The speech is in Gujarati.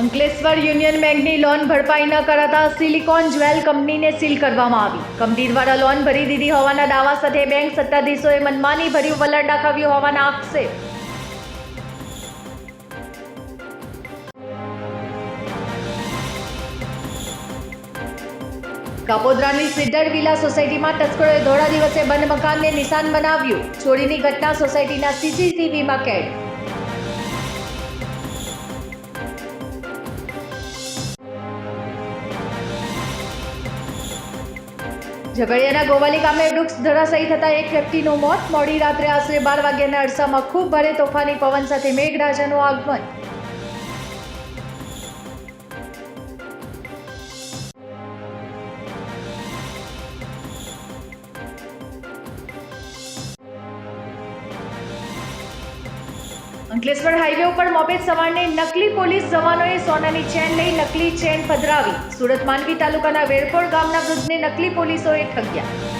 અંકલેશ્વર યુનિયન બેંકની લોન ભરપાઈ ન કરાતા સિલિકોન જ્વેલ કંપનીને સીલ કરવામાં આવી. કંપની દ્વારા લોન ભરી દીધી હોવાના દાવા સાથે બેંક સત્તાધીશોએ મનમાની ભર્યું વલણ દાખવ્યું હોવાના આક્ષેપ. કાપોદ્રાની સિદ્ધર વિલા સોસાયટીમાં તસ્કરોએ ધોળા દિવસે બંધ મકાનને નિશાન બનાવ્યું. ચોરીની ઘટના સોસાયટીના સીસીટીવીમાં કેદ. ઝઘડિયાના ગોવાલી ગામે વૃક્ષ ધરાશાયી થતા એક વ્યક્તિનું મોત. મોડી રાત્રે આશરે બાર વાગ્યાના અરસામાં ખૂબ ભારે તોફાની, પવન સાથે મેઘરાજાનું આગમન. અંકલેશ્વર હાઈવે ઉપર મોપેદ સવારને નકલી પોલીસ જવાનોએ સોનાની ચેન લઈ નકલી ચેન પધરાવી. સુરત માંડવી તાલુકાના વેરપોળ ગામના વૃદ્ધને નકલી પોલીસોએ ઠગ્યા.